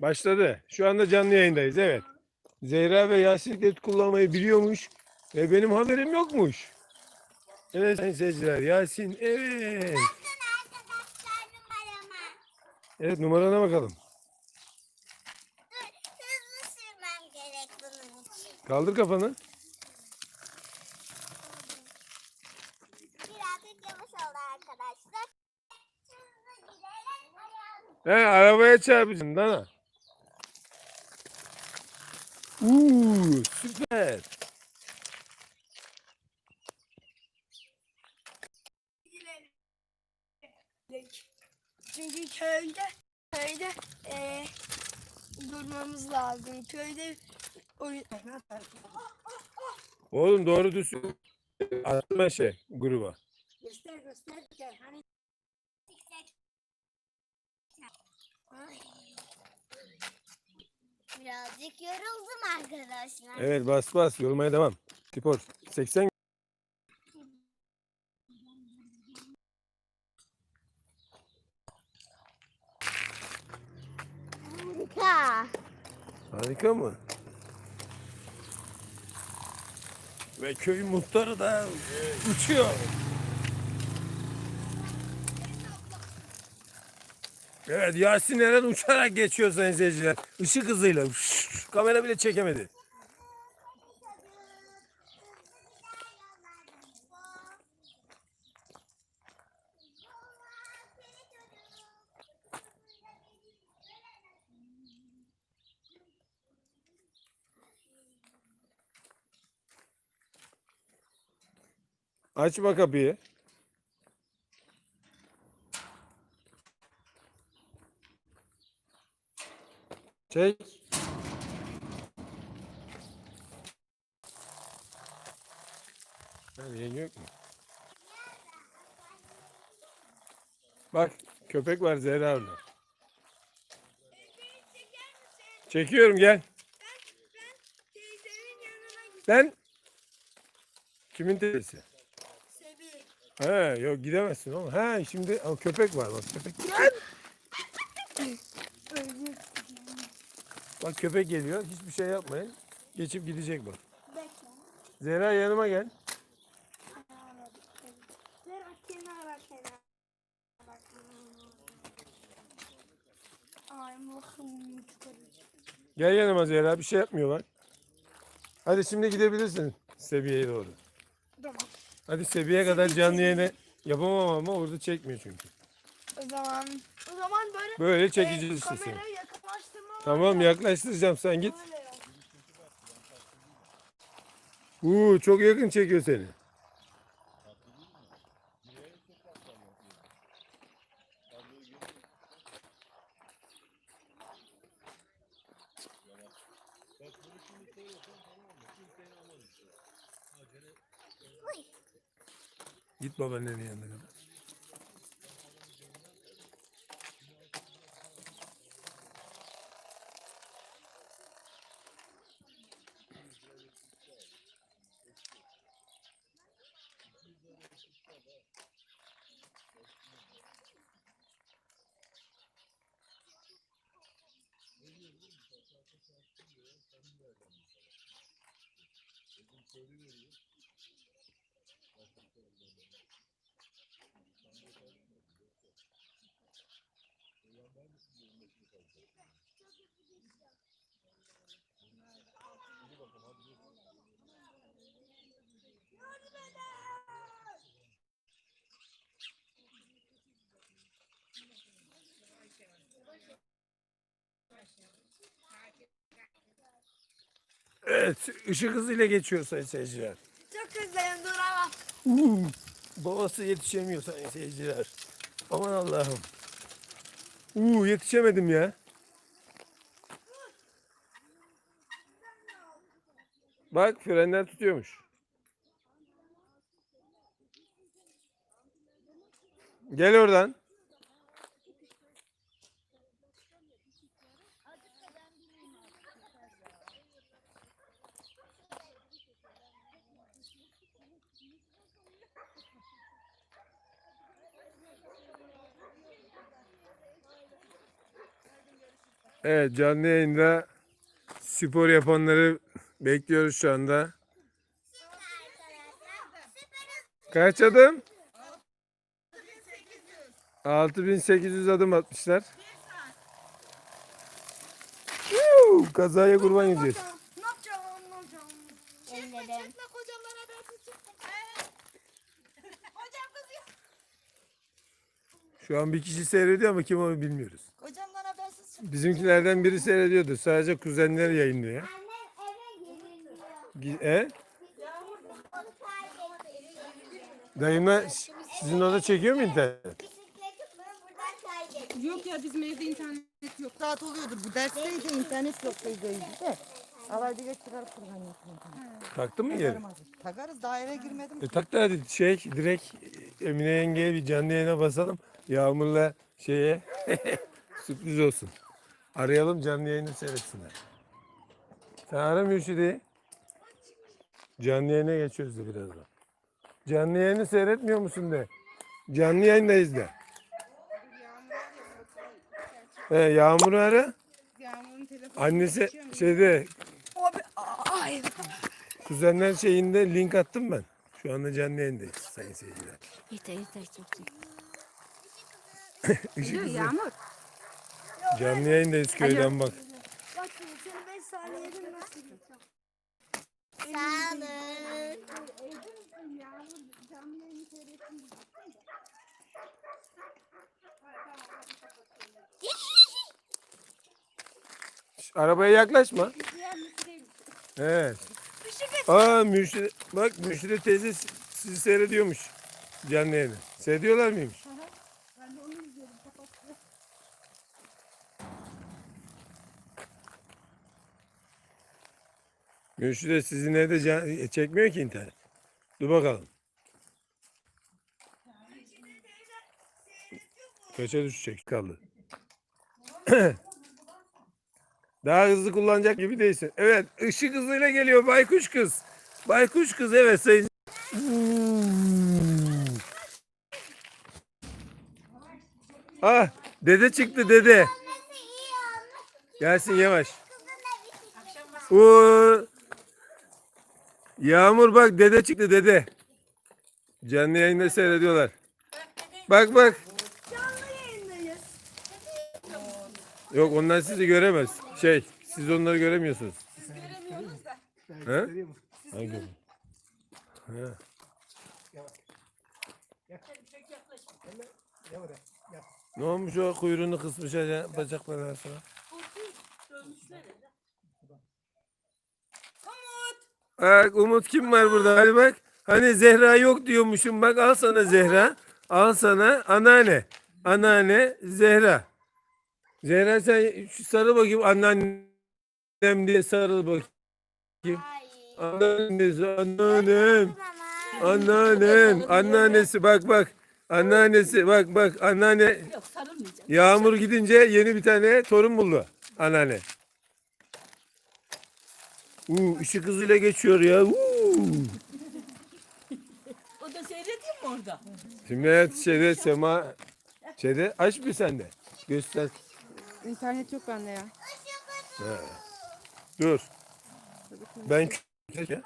Başladı. Şu anda canlı yayındayız. Evet. Zehra ve Yasin bisiklet kullanmayı biliyormuş. Ve benim haberim yokmuş. Evet sayın seyirciler. Yasin evet. Evet numarana bakalım. Kaldır kafanı. Birazcık yavaş oldu arkadaşlar. He arabaya çarpacaksın Dana. Uuu süper. Çünkü köyde köyde eee durmamız lazım. Köyde oyun Oğlum doğru düzgün. Atma şey gruba. göster göster hani Ay. Birazcık yoruldum arkadaşlar. Evet bas bas yorulmaya devam. Spor. 80 Harika. Harika mı? Ve köy muhtarı da uçuyor. Evet Yasin Eren uçarak geçiyor sayın seyirciler. Işık hızıyla. Kamera bile çekemedi. Açma kapıyı. Çek. Yenge yok mu? Bak köpek var Zehra orada. Çekiyorum gel. teyzemin yanına git. Ben kimin teyzesi? He yok gidemezsin oğlum. He şimdi o köpek var bak köpek. Öldü. Bak köpek geliyor. Hiçbir şey yapmayın. Geçip gidecek bak. Bekle. Zehra yanıma gel. Bak kenara kenara. Ay bakım. Gel yanıma Zehra. Bir şey yapmıyorlar. Hadi şimdi gidebilirsin Sebiye'ye doğru. Tamam. Hadi Sebiye'ye kadar canlı yayını yapamam ama orada çekmiyor çünkü. O zaman o zaman böyle Böyle e, çekeceğiz işte seni. Tamam ya, yaklaştıracağım sen git. Uuu çok yakın çekiyor seni. Git babaannenin yanına kadar. Hadi be. Evet ışık hızıyla geçiyor sayın seyirciler. Çok hızlıyım dur ama. Uuu, babası yetişemiyor sayın seyirciler. Aman Allah'ım. Uuu yetişemedim ya. Bak frenler tutuyormuş. Gel oradan. Evet canlı yayında spor yapanları bekliyoruz şu anda. Kaç adım? 6800 adım atmışlar. Yuh, Kazaya kurban gideceğiz. Ne yapacağım? Ne yapacağım? hızlı. kocaman habersiz çıktık. Hocam kızıyor. Şu an bir kişi seyrediyor ama kim onu bilmiyoruz. Bizimkilerden biri seyrediyordu. Sadece kuzenler yayınlıyor. Gi- E? Dayımla sizin orada çekiyor mu internet? Yok ya bizim evde internet yok. Saat oluyordur. Bu dersteydi internet yok evdeydi de. Alaydı geçtiler kurban Taktın mı geri? Takarız daha eve girmedim. E tak da hadi şey direkt Emine yengeye bir canlı yayına basalım. Yağmur'la şeye sürpriz olsun. Arayalım canlı yayını seyretsinler. Sen ara Mürşide'yi. Canlı yayına geçiyoruz da birazdan. Canlı yayını seyretmiyor musun de. Canlı yayındayız de. He, Yağmur'u ara. Yağmur'un telefonu Annesi şeyde Abi ay. kuzenler şeyinde link attım ben. Şu anda canlı yayındayız sayın seyirciler. Yeter yeter çok iyi. Işık hızı. Yağmur. Canlı yayındayız köyden bak. Bak şimdi seni 5 saniyede nasıl yiyeceğim? Sağ olun. Şş, Arabaya yaklaşma. Evet. Aa Müşire, bak Müşire teyze si- sizi seyrediyormuş. Canlı yayını. Seyrediyorlar mıymış? Müşire sizin evde çekmiyor ki internet. Dur bakalım. Kaça düşecek kaldı. Daha hızlı kullanacak gibi değilsin. Evet, ışık hızıyla geliyor baykuş kız. Baykuş kız evet sayın. Ah, dede çıktı dede. Gelsin yavaş. Bisiklet. Oo. Yağmur bak dede çıktı dede. Canlı yayında seyrediyorlar. Bak bak. Canlı yayındayız. Yok onlar sizi göremez. Şey, siz onları göremiyorsunuz. Göremiyoruz da. He? Hangi? He. Ne olmuş o kuyruğunu kısmış ya bacakları arasına? Bak Umut kim var burada? Hadi bak. Hani Zehra yok diyormuşum. Bak al sana Zehra. Al sana anneanne. Anneanne Zehra. Zehra sen şu sarıl bakayım anneannem diye sarıl bakayım. Ay. Anneannesi, anneannem. Anneannem, anneannesi bak bak. Anneannesi bak bak anneanne Yok sarılmayacağım. Yağmur gidince yeni bir tane torun buldu anneanne. Uuu ışık hızıyla geçiyor ya. Uuu. O da seyrediyor mu orada? Şimdi evet şeyde Sema şeyde aç bir sende. Göster. İnternet yok bende ya. Dur. Ben ya.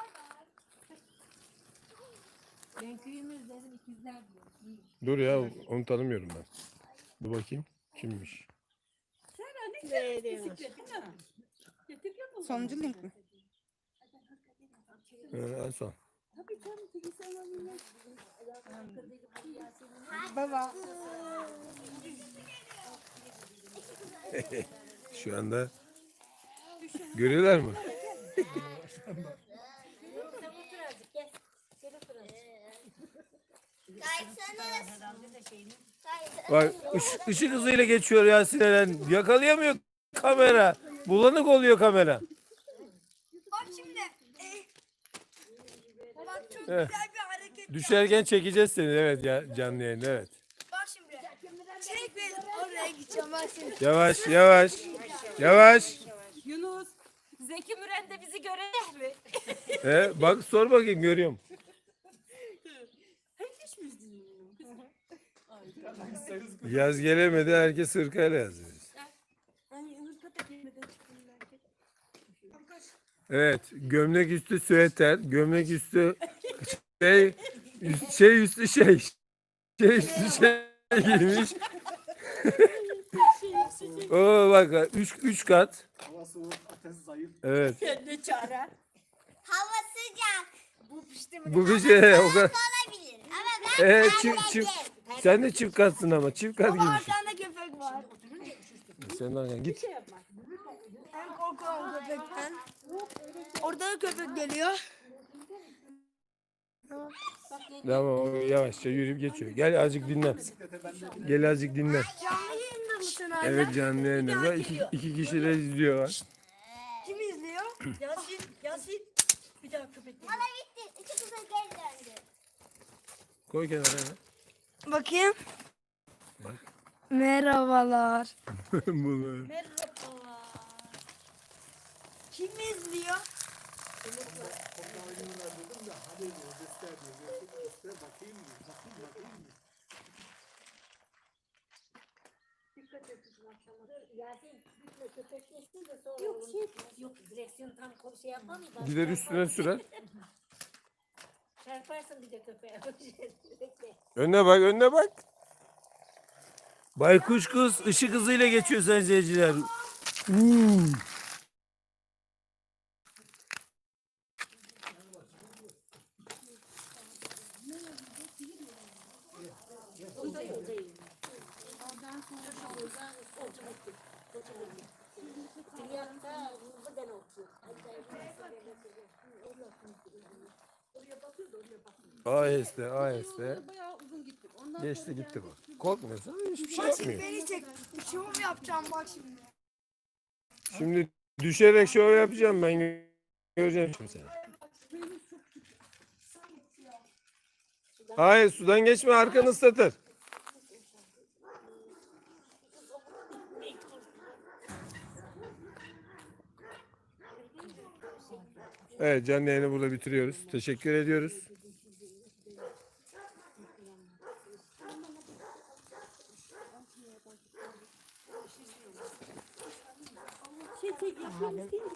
Dur ya onu tanımıyorum ben. Dur bakayım kimmiş. Sonuncu link mi? Ee, en son. Baba. Şu anda görüyorlar mı? Bak ış- ışık hızıyla geçiyor Yasin Eren. Yakalayamıyor kamera. Bulanık oluyor kamera. Bak şimdi. eh. Bak çok Eh. Güzel bir hareket. Düşerken çekeceğiz seni evet ya canlı yayında evet. Bak şimdi. Çek beni. Oraya gideceğim ben şimdi. Yavaş yavaş. Yavaş. Yunus. Zeki Müren de bizi görecek mi? He, bak sor bakayım görüyorum. Yaz gelemedi herkes hırkayla yazıyor. Evet, gömlek üstü süeter, gömlek üstü şey, şey üstü şey, şey üstü şey giymiş. Oo bak, üç, üç kat. Hava soğuk, ateş zayıf. Evet, Ne çare? Hava sıcak. Bu pişti mi? bu bir şey o kadar. Olabilir. Ama ben Evet, terledim. çift, çift, sen de çift katsın ama, çift kat giymiş. Arkanda köpek var. Sen de arkana git. Ben korkuyorum köpekten. Orada da köpek geliyor. Tamam, o yavaşça yürüyüp geçiyor. Gel azıcık dinlen. Gel azıcık dinlen. Canlı yayında mısın hala? Evet canlı yayında. İki, iki kişi de izliyorlar. Kim izliyor? Yasin, Yasin. Bir daha köpek. Bana bitti. İki kızı geri döndü. Koy kenara hemen. Bakayım. Merhabalar. Bunu. Kim izliyor? Yok şey, yok direksiyon tam ko- şey yapmam. Gider üstüne sürer. Çarparsın bir de köpeğe. Bekle. Önüne bak, önüne bak. Baykuş kız ışık hızıyla geçiyor sayın seyirciler. Uuu. Dünyada buradan oturuyor. Aheste, aheste. Geçti gitti bak. Korkmuyorsan hiçbir şey yapmıyor. Beni çek. Şov yapacağım bak şimdi. Şimdi düşerek şov yapacağım ben. gö- Göreceğim şimdi seni. Hayır sudan geçme arkanı ıslatır. Evet canlı yayını burada bitiriyoruz. Teşekkür ediyoruz. Şey, şey, yapıyoruz değil mi?